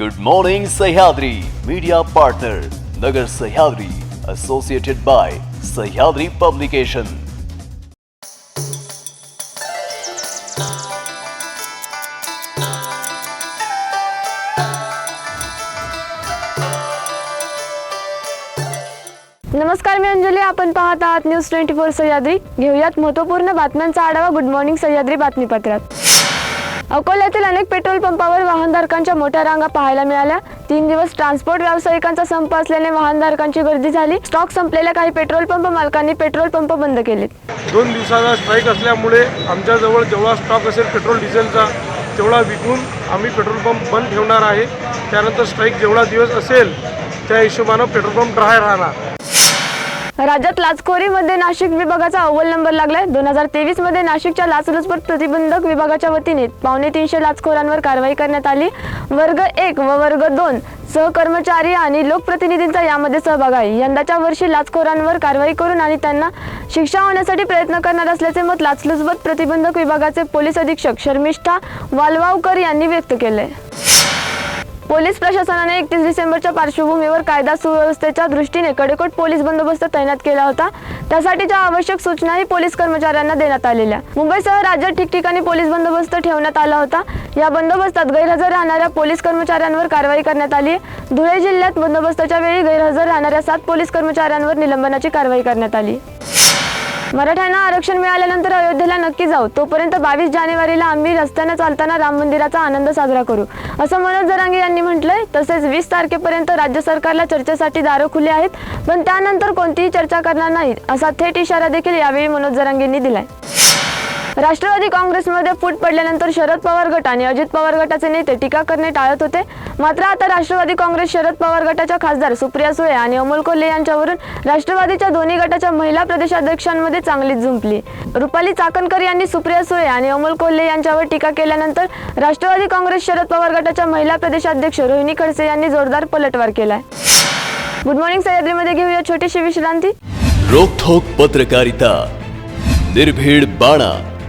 Good morning Sahyadri media partner Nagar Sahyadri associated by Sahyadri publication नमस्कार मी अंजली. आपण पाहत आहात न्यूज ट्वेंटी फोर सह्याद्री. घेऊयात महत्त्वपूर्ण बातम्यांचा आढावा. गुड मॉर्निंग सह्याद्री बातमीपत्रात. अकोल्यातील अनेक पेट्रोल पंपावर वाहनधारकांच्या मोठ्या रांगा पाहायला मिळाल्या. तीन दिवस ट्रान्सपोर्ट व्यावसायिकांचा संप असल्याने वाहनधारकांची गर्दी झाली. स्टॉक संपलेल्या काही पेट्रोल पंप मालकांनी पेट्रोल पंप बंद केले दोन दिवसाचा स्ट्राईक असल्यामुळे आमच्याजवळ जेवढा स्टॉक असेल पेट्रोल डिझेलचा तेवढा विकून आम्ही पेट्रोल पंप बंद ठेवणार आहे. त्यानंतर स्ट्राईक जेवढा दिवस असेल त्या हिशोबानं पेट्रोल पंप ड्राय राहणार. राज्यात लाचखोरीमध्ये नाशिक विभागाचा अव्वल नंबर लागलाय. दोन हजार तेवीसमध्ये नाशिकच्या लाचलुचपत प्रतिबंधक विभागाच्या वतीने पावणे तीनशे लाचखोरांवर कारवाई करण्यात आली. वर्ग एक व वर्ग दोन सहकर्मचारी आणि लोकप्रतिनिधींचा यामध्ये सहभाग आहे. यंदाच्या वर्षी लाचखोरांवर कारवाई करून आणि त्यांना शिक्षा होण्यासाठी प्रयत्न करणार असल्याचे मत लाचलुचपत प्रतिबंधक विभागाचे पोलीस अधीक्षक शर्मिष्ठा वालवावकर यांनी व्यक्त केलंय. पोलीस प्रशासनाने एकतीस डिसेंबरच्या पार्श्वभूमीवर कायदा सुव्यवस्थेच्या दृष्टीने कडेकोट पोलीस बंदोबस्त तैनात केला होता. त्यासाठीच्या आवश्यक सूचनाही पोलीस कर्मचाऱ्यांना देण्यात आलेल्या. मुंबईसह राज्यात ठिकठिकाणी पोलीस बंदोबस्त ठेवण्यात आला होता. या बंदोबस्तात गैरहजर राहणाऱ्या पोलीस कर्मचाऱ्यांवर कारवाई करण्यात आली धुळे जिल्ह्यात बंदोबस्ताच्या वेळी गैरहजर राहणाऱ्या सात पोलीस कर्मचाऱ्यांवर निलंबनाची कारवाई करण्यात आली. मराठ्यांना आरक्षण मिळाल्यानंतर अयोध्येला नक्की जाऊ. तोपर्यंत बावीस जानेवारीला आम्ही रस्त्यानं चालताना राम मंदिराचा आनंद साजरा करू. असं मनोज जरांगे यांनी म्हटलंय. तसेच वीस तारखेपर्यंत राज्य सरकारला चर्चेसाठी दारं खुली आहेत पण त्यानंतर कोणतीही चर्चा करणार नाहीत असा थेट इशारा देखील यावेळी मनोज जरांगेंनी दिलाय. राष्ट्रवादी काँग्रेसमध्ये फूट पडल्यानंतर शरद पवार गट आणि अजित पवार गटाचे नेते टीका करणे टाळत होते. मात्र आता राष्ट्रवादी काँग्रेस शरद पवार गटाच्या खासदार सुप्रिया सुळे आणि अमोल कोल्हे यांच्यावरून राष्ट्रवादीच्या दोन्ही गटाच्या महिला प्रदेशाध्यक्षांमध्ये चांगलीच झुंपली. रुपाली चाकणकर यांनी सुप्रिया सुळे आणि अमोल कोल्हे यांच्यावर टीका केल्यानंतर राष्ट्रवादी काँग्रेस शरद पवार गटाच्या महिला प्रदेशाध्यक्ष रोहिणी खडसे यांनी जोरदार पलटवार केलाय. गुड मॉर्निंग सह्याद्रीमध्ये घेऊया छोटीशी विश्रांती. रोखोक पत्रकारिता. निर्भीड बाणा.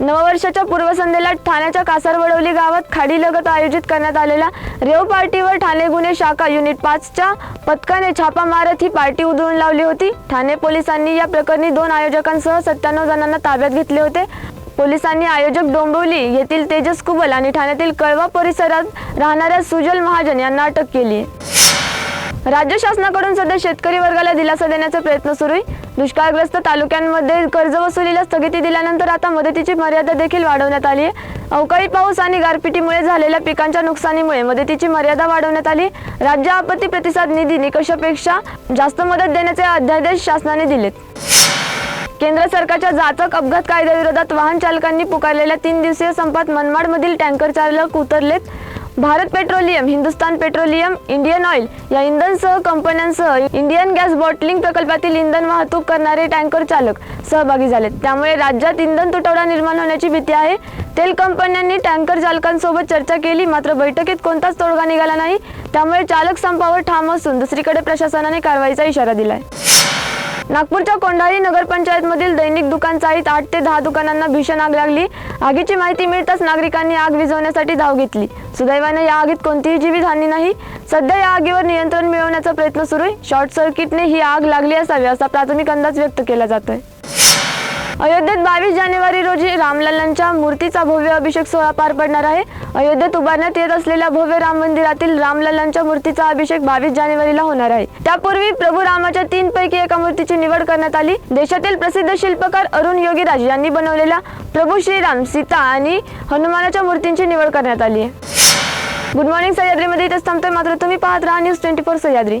नववर्षाच्या पूर्वसंध्येला ठाण्याच्या कासारवडवली गावात खाडीलगत आयोजित करण्यात आलेल्या रेव पार्टीवर ठाणे गुन्हे शाखा युनिट पाचच्या पथकाने छापा मारत ही पार्टी उधळून लावली होती. ठाणे पोलिसांनी या प्रकरणी दोन आयोजकांसह सत्त्याण्णव जणांना ताब्यात घेतले होते. पोलिसांनी आयोजक डोंबिवली येथील तेजस कुबल आणि ठाण्यातील कळवा परिसरात राहणाऱ्या सुजल महाजन यांना अटक केली. राज्य शासनाकडून सध्या शेतकरी वर्गाला दिलासा देण्याचा प्रयत्न सुरू आहे दुष्काळग्रस्त तालुक्यांमध्ये कर्ज वसुलीला स्थगिती दिल्यानंतर आता मदतीची मर्यादा देखील वाढवण्यात आली आहे. अवकाळी पाऊस आणि गारपिटीमुळे झालेल्या पिकांच्या नुकसानीमुळे मदतीची मर्यादा वाढवण्यात आली. राज्य आपत्ती प्रतिसाद निधी निकषापेक्षा जास्त मदत देण्याचे अध्यादेश शासनाने दिलेत. केंद्र सरकारच्या जाचक अपघात कायद्याविरोधात वाहन चालकांनी पुकारलेल्या तीन दिवसीय संपात मनमाडमधील टँकर चालक उतरलेत. Bharat petroleum Hindustan petroleum Indian oil या इंधनसह कंपन्यांसह इंडियन गॅस बॉटलिंग प्रकल्पातील इंधन वाहतूक करणारे टँकर चालक सहभागी झालेत. त्यामुळे राज्यात इंधन तुटवडा निर्माण होण्याची भीती आहे. तेल कंपन्यांनी टँकर चालकांसोबत चर्चा केली मात्र बैठकीत कोणताच तोडगा निघाला नाही. त्यामुळे चालक संपावर ठाम असून दुसरीकडे प्रशासनाने कारवाईचा इशारा दिलाय. नागपूरच्या कोंढाळी नगरपंचायतमधील दैनिक दुकान चाळीत आठ ते दहा दुकानांना भीषण आग लागली. आगीची माहिती मिळताच नागरिकांनी आग विझवण्यासाठी धाव घेतली. सुदैवाने या आगीत कोणतीही जीवितहानी नाही. सध्या या आगीवर नियंत्रण मिळवण्याचा प्रयत्न सुरू आहे शॉर्ट सर्किटने ही आग लागली असावी असा प्राथमिक अंदाज व्यक्त केला जातोय. अयोध्येत बावीस जानेवारी रोजी रामलल्लांच्या मूर्तीचा भव्य अभिषेक सोहळा पार पडणार आहे. अयोध्येत उभारण्यात येत असलेल्या भव्य राम मंदिरातील रामलल्लांच्या मूर्तीचा अभिषेक बावीस जानेवारीला होणार आहे. त्यापूर्वी प्रभू रामाच्या तीन पैकी एका मूर्तीची निवड करण्यात आली. देशातील प्रसिद्ध शिल्पकार अरुण योगीराज यांनी बनवलेल्या प्रभू श्रीराम सीता आणि हनुमानाच्या मूर्तींची निवड करण्यात आली आहे. गुड मॉर्निंग सह्याद्रीमध्ये इथेच थांबतोय. मात्र तुम्ही पाहत राहा न्यूज ट्वेंटी फोर सह्याद्री.